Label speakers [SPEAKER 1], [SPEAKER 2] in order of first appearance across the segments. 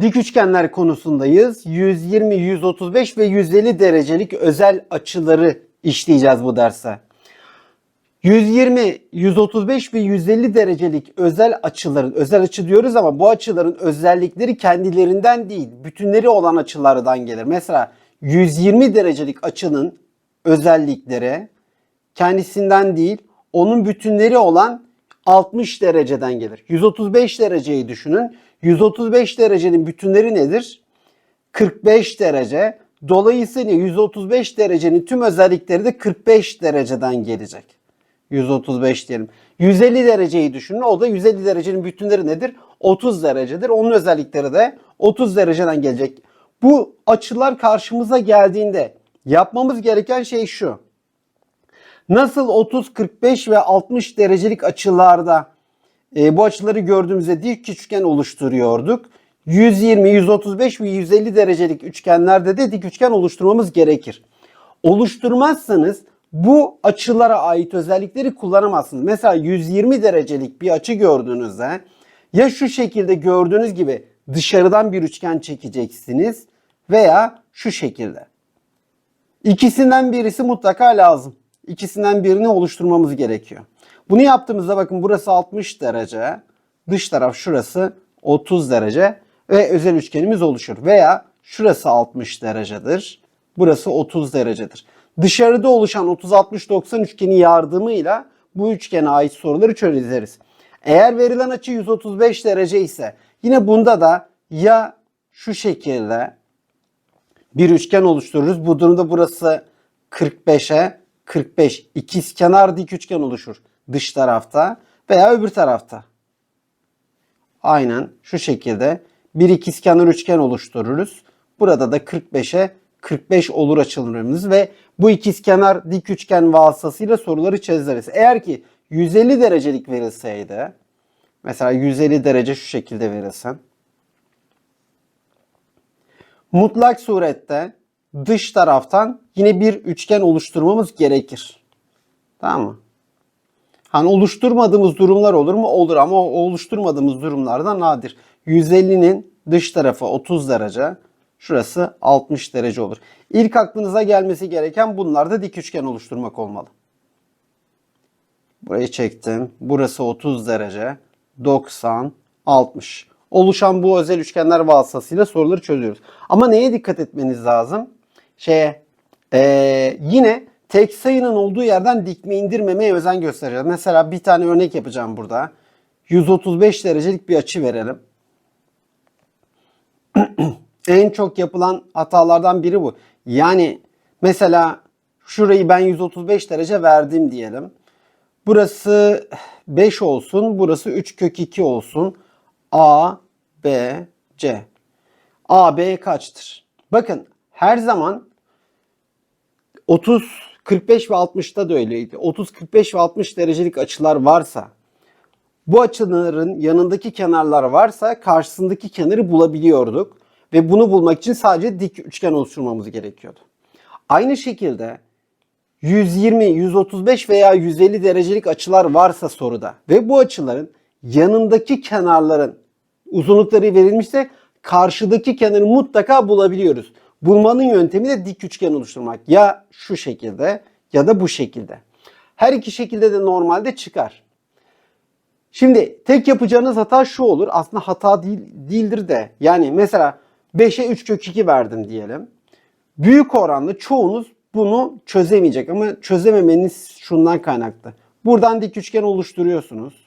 [SPEAKER 1] Dik üçgenler konusundayız. 120, 135 ve 150 derecelik özel açıları işleyeceğiz bu derste. 120, 135 ve 150 derecelik özel açıların, özel açı diyoruz ama bu açıların özellikleri kendilerinden değil, bütünleri olan açılardan gelir. Mesela 120 derecelik açının özellikleri kendisinden değil, onun bütünleri olan 60 dereceden gelir. 135 dereceyi düşünün. 135 derecenin bütünleri nedir? 45 derece. Dolayısıyla 135 derecenin tüm özellikleri de 45 dereceden gelecek. 135 diyelim. 150 dereceyi düşünün. O da 150 derecenin bütünleri nedir? 30 derecedir. Onun özellikleri de 30 dereceden gelecek. Bu açılar karşımıza geldiğinde yapmamız gereken şey şu. Nasıl 30, 45 ve 60 derecelik açılarda e, bu açıları gördüğümüzde dik üçgen oluşturuyorduk. 120, 135 ve 150 derecelik üçgenlerde de dik üçgen oluşturmamız gerekir. Oluşturmazsanız bu açılara ait özellikleri kullanamazsınız. Mesela 120 derecelik bir açı gördüğünüzde ya şu şekilde gördüğünüz gibi dışarıdan bir üçgen çekeceksiniz veya şu şekilde. İkisinden birisi mutlaka lazım. İkisinden birini oluşturmamız gerekiyor. Bunu yaptığımızda bakın burası 60 derece, dış taraf şurası 30 derece ve özel üçgenimiz oluşur. Veya şurası 60 derecedir, burası 30 derecedir. Dışarıda oluşan 30-60-90 üçgeni yardımıyla bu üçgene ait soruları çözeriz. Eğer verilen açı 135 derece ise yine bunda da ya şu şekilde bir üçgen oluştururuz. Bu durumda burası 45'e 45 ikizkenar dik üçgen oluşur dış tarafta veya öbür tarafta. Aynen şu şekilde bir ikizkenar üçgen oluştururuz. Burada da 45'e 45 olur açılarımız ve bu ikizkenar dik üçgen vasıtasıyla soruları çözeriz. Eğer ki 150 derecelik verilseydi mesela 150 derece şu şekilde verilsen mutlak surette dış taraftan yine bir üçgen oluşturmamız gerekir. Tamam mı? Hani oluşturmadığımız durumlar olur mu? Olur ama oluşturmadığımız durumlardan nadir. 150'nin dış tarafı 30 derece, şurası 60 derece olur. İlk aklınıza gelmesi gereken bunlarda dik üçgen oluşturmak olmalı. Burayı çektim. Burası 30 derece, 90, 60. Oluşan bu özel üçgenler vasıtasıyla soruları çözüyoruz. Ama neye dikkat etmeniz lazım? Şeye, ee, yine tek sayının olduğu yerden dikme indirmemeye özen göstereceğiz. Mesela bir tane örnek yapacağım burada. 135 derecelik bir açı verelim. en çok yapılan hatalardan biri bu. Yani mesela şurayı ben 135 derece verdim diyelim. Burası 5 olsun, burası 3 kök 2 olsun. A, B, C. A, B kaçtır? Bakın her zaman 30, 45 ve 60'ta da öyleydi. 30, 45 ve 60 derecelik açılar varsa bu açıların yanındaki kenarlar varsa karşısındaki kenarı bulabiliyorduk. Ve bunu bulmak için sadece dik üçgen oluşturmamız gerekiyordu. Aynı şekilde 120, 135 veya 150 derecelik açılar varsa soruda ve bu açıların yanındaki kenarların uzunlukları verilmişse karşıdaki kenarı mutlaka bulabiliyoruz. Bulmanın yöntemi de dik üçgen oluşturmak. Ya şu şekilde ya da bu şekilde. Her iki şekilde de normalde çıkar. Şimdi tek yapacağınız hata şu olur. Aslında hata değil, değildir de. Yani mesela 5'e 3 kök 2 verdim diyelim. Büyük oranlı çoğunuz bunu çözemeyecek ama çözememeniz şundan kaynaklı. Buradan dik üçgen oluşturuyorsunuz.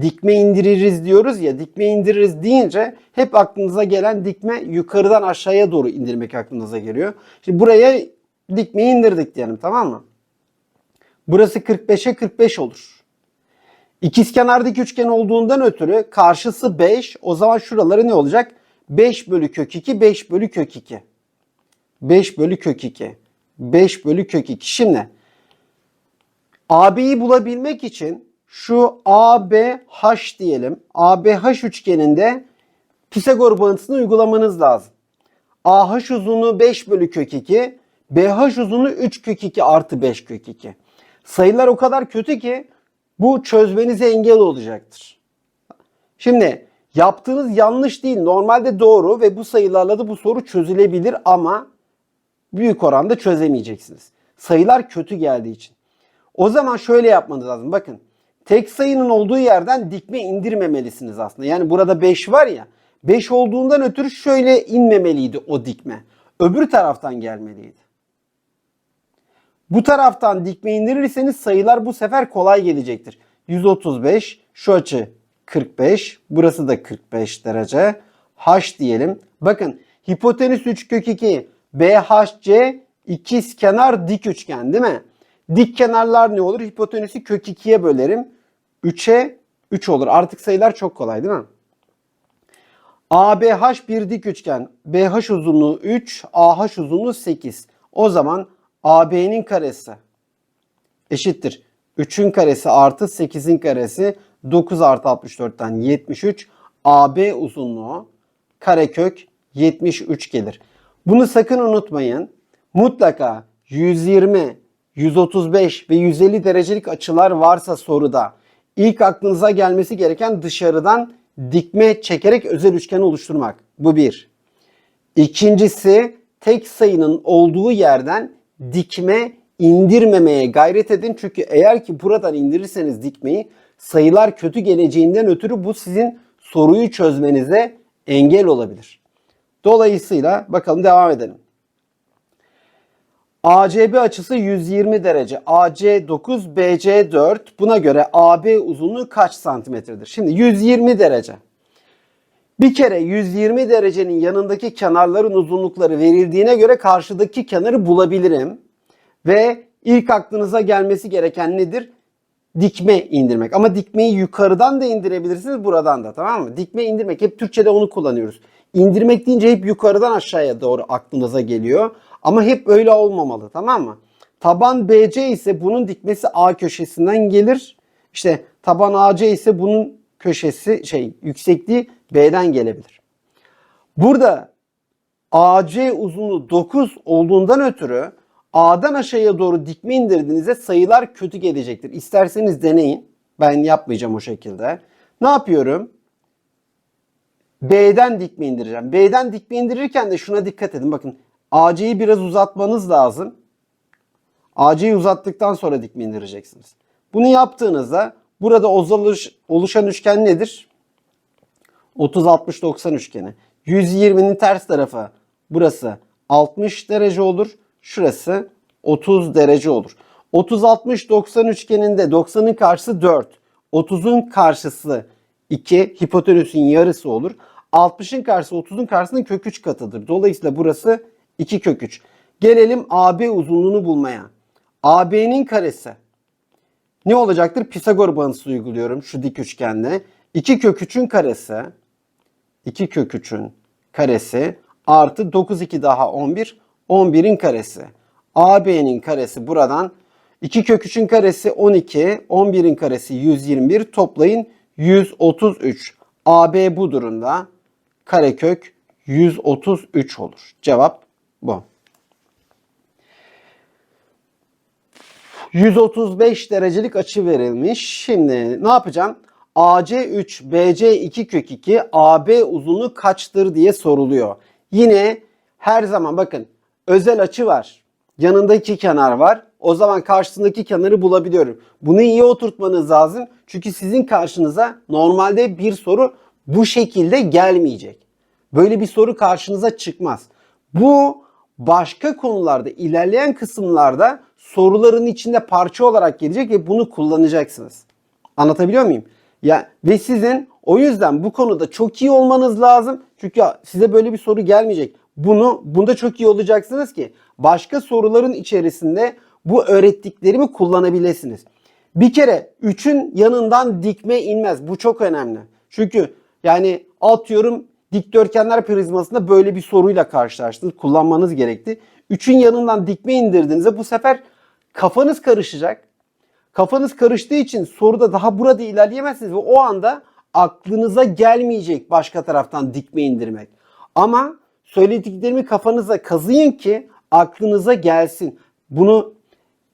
[SPEAKER 1] Dikme indiririz diyoruz ya dikme indiririz deyince hep aklınıza gelen dikme yukarıdan aşağıya doğru indirmek aklınıza geliyor. Şimdi buraya dikme indirdik diyelim tamam mı? Burası 45'e 45 olur. İkizkenar dik üçgen olduğundan ötürü karşısı 5. O zaman şuraları ne olacak? 5 bölü kök 2, 5 bölü kök 2. 5 bölü kök 2. 5 bölü kök 2. Şimdi AB'yi bulabilmek için şu ABH diyelim. ABH üçgeninde Pisagor bağıntısını uygulamanız lazım. AH uzunluğu 5 bölü kök 2. BH uzunluğu 3 kök 2 artı 5 kök 2. Sayılar o kadar kötü ki bu çözmenize engel olacaktır. Şimdi Yaptığınız yanlış değil. Normalde doğru ve bu sayılarla da bu soru çözülebilir ama büyük oranda çözemeyeceksiniz. Sayılar kötü geldiği için. O zaman şöyle yapmanız lazım. Bakın tek sayının olduğu yerden dikme indirmemelisiniz aslında. Yani burada 5 var ya 5 olduğundan ötürü şöyle inmemeliydi o dikme. Öbür taraftan gelmeliydi. Bu taraftan dikme indirirseniz sayılar bu sefer kolay gelecektir. 135, şu açı 45, burası da 45 derece. H diyelim. Bakın hipotenüs 3 kök 2, BHC ikiz kenar dik üçgen değil mi? Dik kenarlar ne olur? Hipotenüsü kök 2'ye bölerim. 3'e 3 olur. Artık sayılar çok kolay değil mi? ABH bir dik üçgen. BH uzunluğu 3, AH uzunluğu 8. O zaman AB'nin karesi eşittir. 3'ün karesi artı 8'in karesi 9 artı 64'ten 73. AB uzunluğu karekök 73 gelir. Bunu sakın unutmayın. Mutlaka 120, 135 ve 150 derecelik açılar varsa soruda ilk aklınıza gelmesi gereken dışarıdan dikme çekerek özel üçgen oluşturmak. Bu bir. İkincisi tek sayının olduğu yerden dikme indirmemeye gayret edin. Çünkü eğer ki buradan indirirseniz dikmeyi sayılar kötü geleceğinden ötürü bu sizin soruyu çözmenize engel olabilir. Dolayısıyla bakalım devam edelim. ACB açısı 120 derece. AC 9, BC 4. Buna göre AB uzunluğu kaç santimetredir? Şimdi 120 derece. Bir kere 120 derecenin yanındaki kenarların uzunlukları verildiğine göre karşıdaki kenarı bulabilirim. Ve ilk aklınıza gelmesi gereken nedir? Dikme indirmek. Ama dikmeyi yukarıdan da indirebilirsiniz buradan da tamam mı? Dikme indirmek hep Türkçe'de onu kullanıyoruz. İndirmek deyince hep yukarıdan aşağıya doğru aklınıza geliyor. Ama hep öyle olmamalı tamam mı? Taban BC ise bunun dikmesi A köşesinden gelir. İşte taban AC ise bunun köşesi şey yüksekliği B'den gelebilir. Burada AC uzunluğu 9 olduğundan ötürü A'dan aşağıya doğru dikme indirdiğinizde sayılar kötü gelecektir. İsterseniz deneyin. Ben yapmayacağım o şekilde. Ne yapıyorum? B'den dikme indireceğim. B'den dikme indirirken de şuna dikkat edin. Bakın AC'yi biraz uzatmanız lazım. AC'yi uzattıktan sonra dikme indireceksiniz. Bunu yaptığınızda burada oluşan üçgen nedir? 30-60-90 üçgeni. 120'nin ters tarafı burası 60 derece olur. Şurası 30 derece olur. 30-60-90 üçgeninde 90'ın karşısı 4. 30'un karşısı 2. Hipotenüsün yarısı olur. 60'ın karşısı 30'un karşısının kök 3 katıdır. Dolayısıyla burası 2 kök 3. Gelelim AB uzunluğunu bulmaya. AB'nin karesi ne olacaktır? Pisagor bağıntısı uyguluyorum şu dik üçgende. 2 kök 3'ün karesi 2 kök 3'ün karesi artı 9 2 daha 11 11'in karesi. AB'nin karesi buradan 2 kök 3'ün karesi 12 11'in karesi 121 toplayın 133. AB bu durumda karekök 133 olur. Cevap bu. 135 derecelik açı verilmiş. Şimdi ne yapacağım? AC 3, BC 2 kök 2, AB uzunluğu kaçtır diye soruluyor. Yine her zaman bakın özel açı var. Yanında iki kenar var. O zaman karşısındaki kenarı bulabiliyorum. Bunu iyi oturtmanız lazım. Çünkü sizin karşınıza normalde bir soru bu şekilde gelmeyecek. Böyle bir soru karşınıza çıkmaz. Bu başka konularda ilerleyen kısımlarda soruların içinde parça olarak gelecek ve bunu kullanacaksınız. Anlatabiliyor muyum? Ya ve sizin o yüzden bu konuda çok iyi olmanız lazım. Çünkü size böyle bir soru gelmeyecek. Bunu bunda çok iyi olacaksınız ki başka soruların içerisinde bu öğrettiklerimi kullanabilirsiniz. Bir kere 3'ün yanından dikme inmez. Bu çok önemli. Çünkü yani atıyorum dikdörtgenler prizmasında böyle bir soruyla karşılaştınız. Kullanmanız gerekti. 3'ün yanından dikme indirdiğinizde bu sefer kafanız karışacak. Kafanız karıştığı için soruda daha burada ilerleyemezsiniz ve o anda aklınıza gelmeyecek başka taraftan dikme indirmek. Ama söylediklerimi kafanıza kazıyın ki aklınıza gelsin. Bunu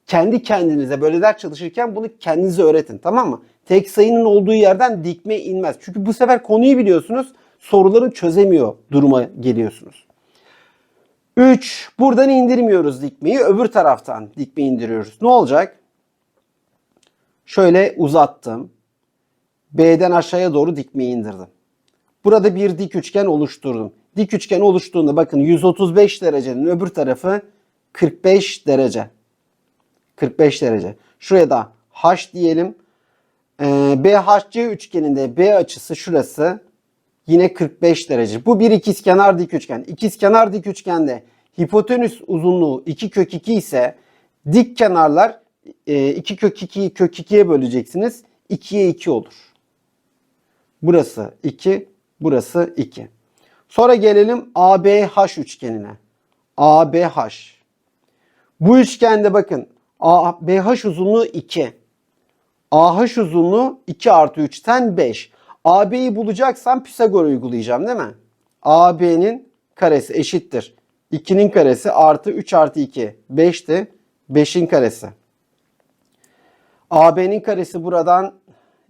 [SPEAKER 1] kendi kendinize böyle ders çalışırken bunu kendinize öğretin tamam mı? tek sayının olduğu yerden dikme inmez. Çünkü bu sefer konuyu biliyorsunuz. Soruları çözemiyor duruma geliyorsunuz. 3. Buradan indirmiyoruz dikmeyi. Öbür taraftan dikme indiriyoruz. Ne olacak? Şöyle uzattım. B'den aşağıya doğru dikmeyi indirdim. Burada bir dik üçgen oluşturdum. Dik üçgen oluştuğunda bakın 135 derecenin öbür tarafı 45 derece. 45 derece. Şuraya da H diyelim. Ee, BHC üçgeninde B açısı şurası yine 45 derece. Bu bir ikizkenar dik üçgen. İkizkenar dik üçgende hipotenüs uzunluğu 2 kök 2 ise dik kenarlar 2 kök 2'yi kök 2'ye böleceksiniz. 2'ye 2 olur. Burası 2, burası 2. Sonra gelelim ABH üçgenine. ABH. Bu üçgende bakın ABH uzunluğu 2. AH uzunluğu 2 artı 3'ten 5. AB'yi bulacaksam Pisagor uygulayacağım değil mi? AB'nin karesi eşittir. 2'nin karesi artı 3 artı 2. 5'ti. 5'in karesi. AB'nin karesi buradan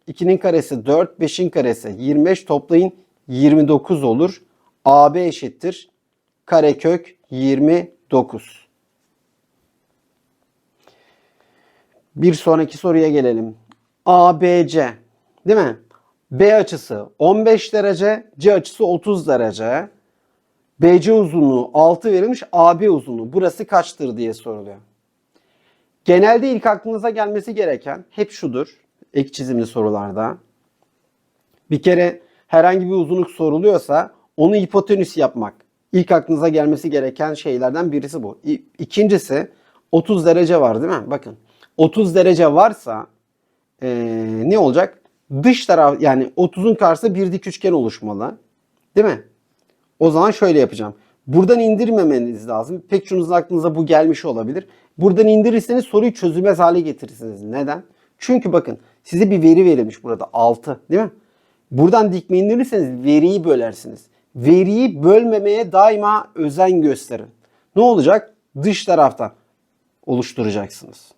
[SPEAKER 1] 2'nin karesi 4, 5'in karesi 25 toplayın 29 olur. AB eşittir. Karekök 29. Bir sonraki soruya gelelim. ABC değil mi? B açısı 15 derece, C açısı 30 derece. BC uzunluğu 6 verilmiş, AB uzunluğu burası kaçtır diye soruluyor. Genelde ilk aklınıza gelmesi gereken hep şudur. Ek çizimli sorularda. Bir kere herhangi bir uzunluk soruluyorsa onu hipotenüs yapmak. İlk aklınıza gelmesi gereken şeylerden birisi bu. İkincisi 30 derece var değil mi? Bakın 30 derece varsa eee, ne olacak? Dış taraf yani 30'un karşısında bir dik üçgen oluşmalı. Değil mi? O zaman şöyle yapacağım. Buradan indirmemeniz lazım. Pek çoğunuzun aklınıza bu gelmiş olabilir. Buradan indirirseniz soruyu çözülmez hale getirirsiniz. Neden? Çünkü bakın size bir veri verilmiş burada 6 değil mi? Buradan dikme indirirseniz veriyi bölersiniz. Veriyi bölmemeye daima özen gösterin. Ne olacak? Dış taraftan oluşturacaksınız.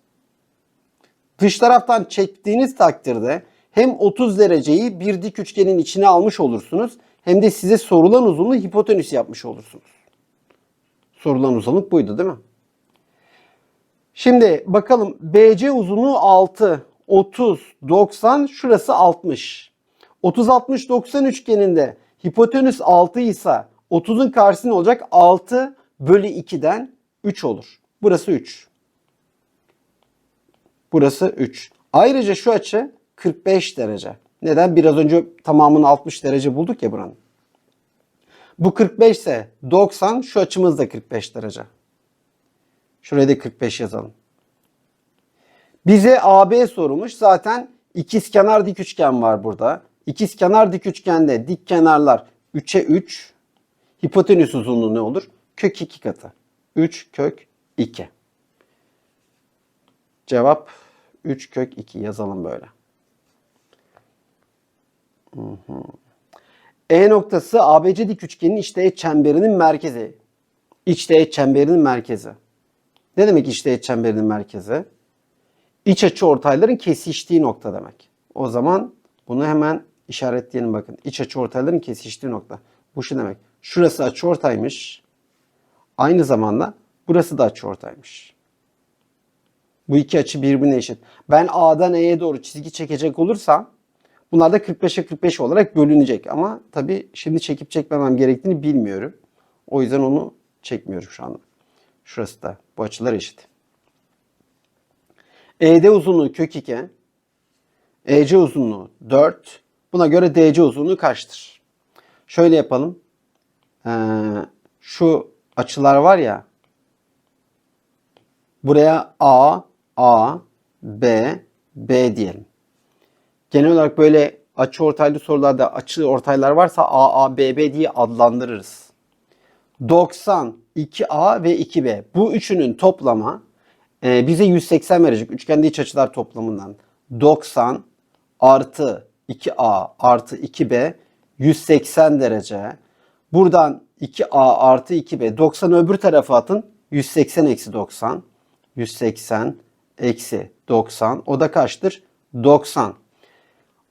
[SPEAKER 1] Dış taraftan çektiğiniz takdirde hem 30 dereceyi bir dik üçgenin içine almış olursunuz hem de size sorulan uzunluğu hipotenüs yapmış olursunuz. Sorulan uzunluk buydu değil mi? Şimdi bakalım BC uzunluğu 6, 30, 90 şurası 60. 30, 60, 90 üçgeninde hipotenüs 6 ise 30'un karşısı ne olacak? 6 bölü 2'den 3 olur. Burası 3. Burası 3. Ayrıca şu açı 45 derece. Neden? Biraz önce tamamını 60 derece bulduk ya buranın. Bu 45 ise 90 şu açımız da 45 derece. Şuraya da 45 yazalım. Bize AB sorulmuş. Zaten ikizkenar dik üçgen var burada. İkizkenar dik üçgende dik kenarlar 3'e 3. Hipotenüs uzunluğu ne olur? Kök 2 katı. 3 kök 2. Cevap 3 kök 2 yazalım böyle. E noktası ABC dik üçgenin içteğet çemberinin merkezi. İçteğet çemberinin merkezi. Ne demek içteğet çemberinin merkezi? İç açı ortayların kesiştiği nokta demek. O zaman bunu hemen işaretleyelim bakın. İç açı ortayların kesiştiği nokta. Bu şu demek. Şurası açı ortaymış. Aynı zamanda burası da açı ortaymış. Bu iki açı birbirine eşit. Ben A'dan E'ye doğru çizgi çekecek olursam bunlar da 45'e 45 olarak bölünecek. Ama tabii şimdi çekip çekmemem gerektiğini bilmiyorum. O yüzden onu çekmiyorum şu anda. Şurası da bu açılar eşit. ED uzunluğu kök 2. EC uzunluğu 4. Buna göre DC uzunluğu kaçtır? Şöyle yapalım. Ee, şu açılar var ya. Buraya A, A, B, B diyelim. Genel olarak böyle açı ortaylı sorularda açı ortaylar varsa A, A, B, B diye adlandırırız. 90, 2A ve 2B. Bu üçünün toplamı e, bize 180 verecek. Üçgende iç açılar toplamından. 90 artı 2A artı 2B 180 derece. Buradan 2A artı 2B 90 öbür tarafa atın. 180 eksi 90. 180 eksi 90. O da kaçtır? 90.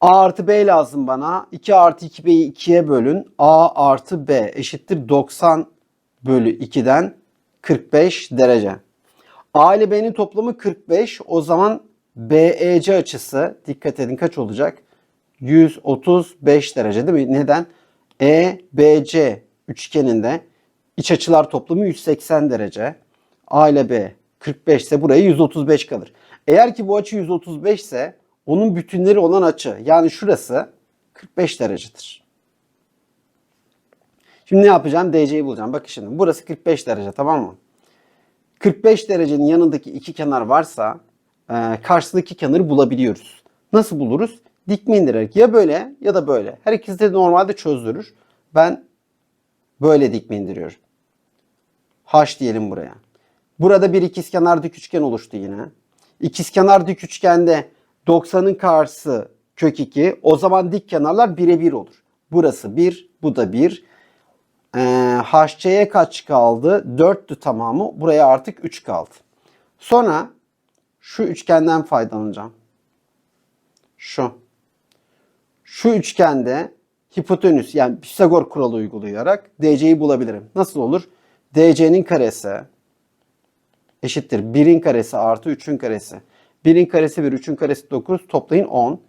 [SPEAKER 1] A artı B lazım bana. 2 artı 2B'yi 2'ye bölün. A artı B eşittir 90 bölü 2'den 45 derece. A ile B'nin toplamı 45. O zaman BEC açısı dikkat edin kaç olacak? 135 derece değil mi? Neden? EBC üçgeninde iç açılar toplamı 180 derece. A ile B 45 ise buraya 135 kalır. Eğer ki bu açı 135 ise onun bütünleri olan açı yani şurası 45 derecedir. Şimdi ne yapacağım? DC'yi bulacağım. Bakın şimdi burası 45 derece tamam mı? 45 derecenin yanındaki iki kenar varsa e, karşısındaki kenarı bulabiliyoruz. Nasıl buluruz? Dikme indirerek ya böyle ya da böyle. Her ikisi de normalde çözdürür. Ben böyle dikme indiriyorum. H diyelim buraya. Burada bir ikizkenar dik üçgen oluştu yine. İkizkenar dik üçgende 90'ın karşısı kök 2. O zaman dik kenarlar birebir olur. Burası 1, bu da 1. Ee, HC'ye kaç kaldı? 4'tü tamamı. Buraya artık 3 kaldı. Sonra şu üçgenden faydalanacağım. Şu. Şu üçgende hipotenüs yani Pisagor kuralı uygulayarak DC'yi bulabilirim. Nasıl olur? DC'nin karesi eşittir 1'in karesi artı 3'ün karesi. 1'in karesi 1, 3'ün karesi 9 toplayın 10.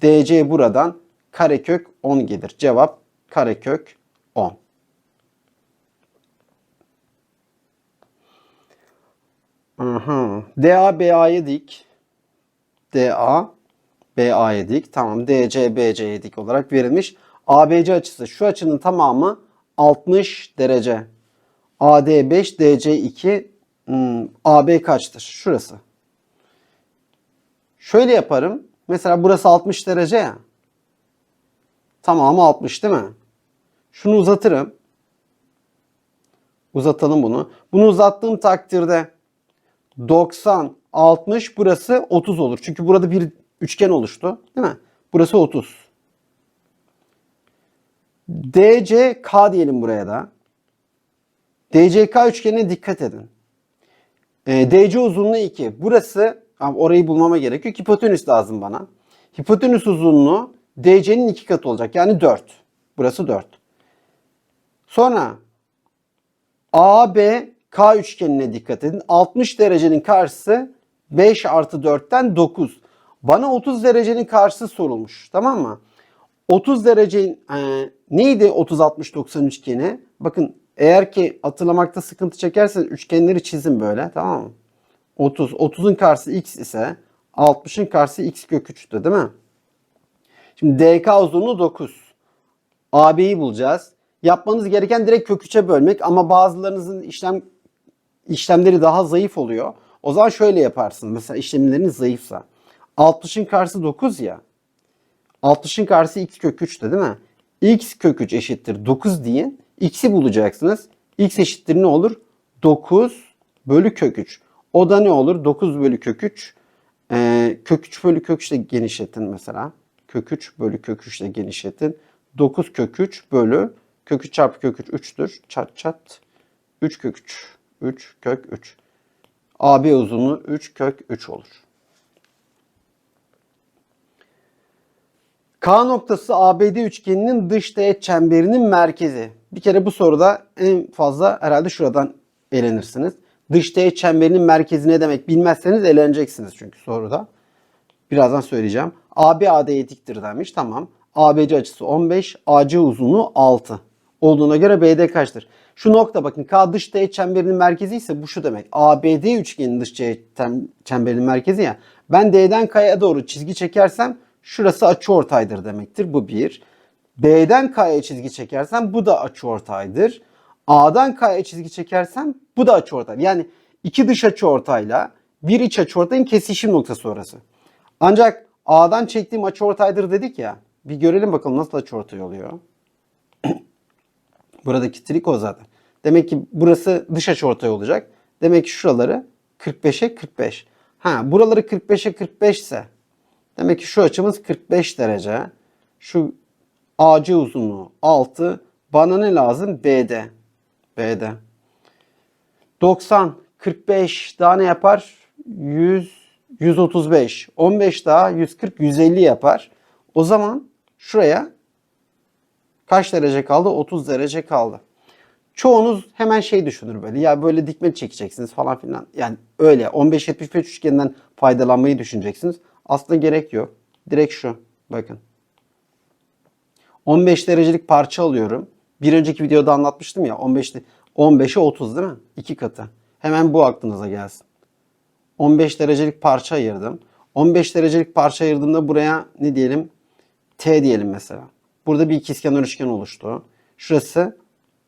[SPEAKER 1] DC buradan karekök 10 gelir. Cevap karekök 10. Aha. DA BA'ya dik. DA BA'ya dik. Tamam. DC BC'ye dik olarak verilmiş. ABC açısı şu açının tamamı 60 derece. AD 5, DC 2, hmm, AB kaçtır? Şurası. Şöyle yaparım. Mesela burası 60 derece ya. Tamamı 60 değil mi? Şunu uzatırım. Uzatalım bunu. Bunu uzattığım takdirde 90, 60 burası 30 olur. Çünkü burada bir üçgen oluştu. Değil mi? Burası 30. DCK diyelim buraya da. DCK üçgenine dikkat edin. E, DC uzunluğu 2. Burası abi orayı bulmama gerek yok. Hipotenüs lazım bana. Hipotenüs uzunluğu DC'nin iki katı olacak. Yani 4. Burası 4. Sonra AB K üçgenine dikkat edin. 60 derecenin karşısı 5 artı 4'ten 9. Bana 30 derecenin karşısı sorulmuş. Tamam mı? 30 derece e, neydi 30 60 90 üçgeni? Bakın eğer ki hatırlamakta sıkıntı çekerseniz üçgenleri çizin böyle tamam mı? 30 30'un karşısı x ise 60'ın karşısı x kök 3'tü değil mi? Şimdi DK uzunluğu 9. AB'yi bulacağız. Yapmanız gereken direkt kök 3'e bölmek ama bazılarınızın işlem işlemleri daha zayıf oluyor. O zaman şöyle yaparsın. Mesela işlemleriniz zayıfsa. 60'ın karşısı 9 ya. 60'ın karşısı x kök 3'tü değil mi? x kök 3 eşittir 9 deyin. x'i bulacaksınız. x eşittir ne olur? 9 bölü kök 3. O da ne olur? 9 bölü kök 3. Ee, kök 3 bölü kök 3 ile genişletin mesela. Kök 3 bölü kök 3 ile genişletin. 9 kök 3 bölü kök 3 çarpı kök 3 3'tür. Çat çat. 3 kök 3. 3 kök 3. AB uzunluğu 3 kök 3 olur. K noktası ABD üçgeninin dış teğet çemberinin merkezi. Bir kere bu soruda en fazla herhalde şuradan elenirsiniz. Dış teğet çemberinin merkezi ne demek bilmezseniz eleneceksiniz çünkü soruda. Birazdan söyleyeceğim. AB AD'ye diktir demiş. Tamam. ABC açısı 15, AC uzunluğu 6 olduğuna göre BD kaçtır? Şu nokta bakın K dış teğet çemberinin merkezi ise bu şu demek. ABD üçgenin dış teğet çemberinin merkezi ya. Ben D'den K'ya doğru çizgi çekersem şurası açıortaydır demektir. Bu bir. B'den K'ya çizgi çekersem bu da açıortaydır. A'dan K'ya çizgi çekersem bu da açıortay. Yani iki dış açıortayla bir iç açıortayın kesişim noktası orası. Ancak A'dan çektiğim açıortaydır dedik ya. Bir görelim bakalım nasıl açıortay oluyor. Buradaki trik o zaten. Demek ki burası dış açıortay olacak. Demek ki şuraları 45'e 45. Ha buraları 45'e 45 ise demek ki şu açımız 45 derece. Şu AC uzunluğu 6. Bana ne lazım? BD. BD. 90, 45 daha ne yapar? 100, 135. 15 daha 140, 150 yapar. O zaman şuraya kaç derece kaldı? 30 derece kaldı. Çoğunuz hemen şey düşünür böyle. Ya böyle dikme çekeceksiniz falan filan. Yani öyle 15-75 üçgeninden faydalanmayı düşüneceksiniz. Aslında gerek yok. Direkt şu. Bakın. 15 derecelik parça alıyorum. Bir önceki videoda anlatmıştım ya 15 15'e 30 değil mi? İki katı. Hemen bu aklınıza gelsin. 15 derecelik parça ayırdım. 15 derecelik parça ayırdığımda buraya ne diyelim? T diyelim mesela. Burada bir ikizkenar üçgen oluştu. Şurası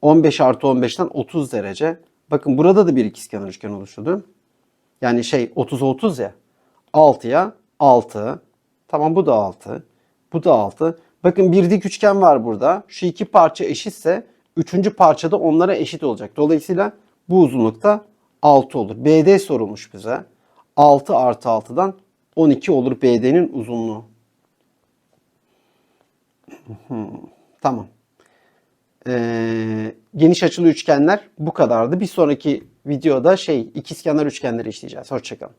[SPEAKER 1] 15 artı 15'ten 30 derece. Bakın burada da bir ikizkenar üçgen oluştu? Yani şey 30'a 30 ya. 6'ya 6. Tamam bu da 6. Bu da 6. Bakın bir dik üçgen var burada. Şu iki parça eşitse üçüncü parça da onlara eşit olacak. Dolayısıyla bu uzunlukta 6 olur. BD sorulmuş bize. 6 artı 6'dan 12 olur BD'nin uzunluğu. Tamam. Ee, geniş açılı üçgenler bu kadardı. Bir sonraki videoda şey ikizkenar üçgenleri işleyeceğiz. Hoşçakalın.